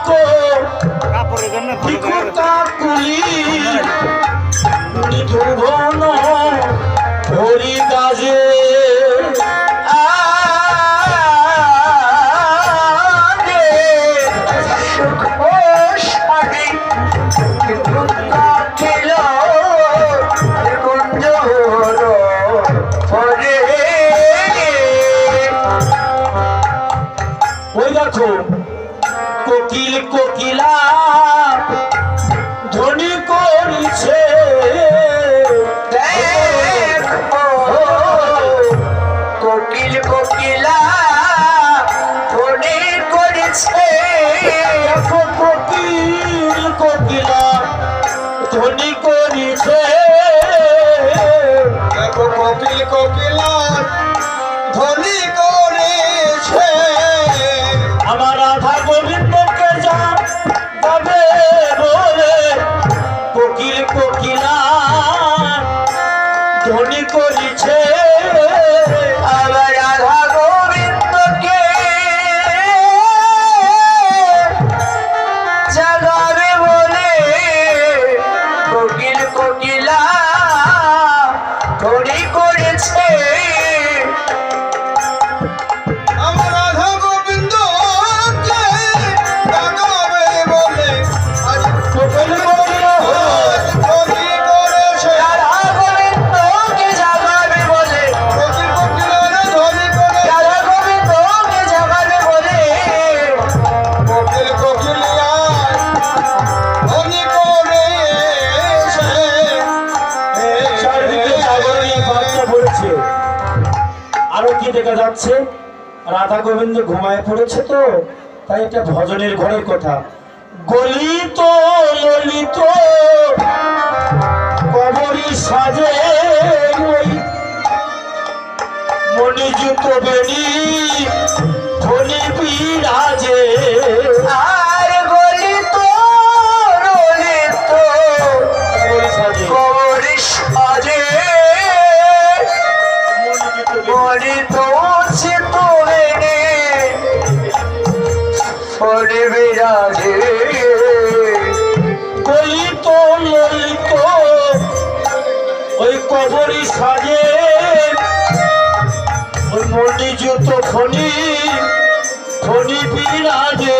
মালিকো বিকুতা কুলি ভুবন হরি কাজে Welcome. কোকিল কোকিলা ধ্বনি করিছে। কোকিল কোকিলা ধ্বনি করেছে। কোকিল কোকিলা ধ্বনি করেছে। কোকিল কোকিলা ধ্বনি মনে করিছে থেকে দেখা যাচ্ছে, রাধা গোবিন্দ ঘুমায় পড়েছে তো, তাই এটা ভজনের ঘরের কথা। গলিত ললিত পড়ে বিরাজে কলিত ললিত ওই কবরি সাজে। ওই মন্দির জুতো খনি খনি বিরাজে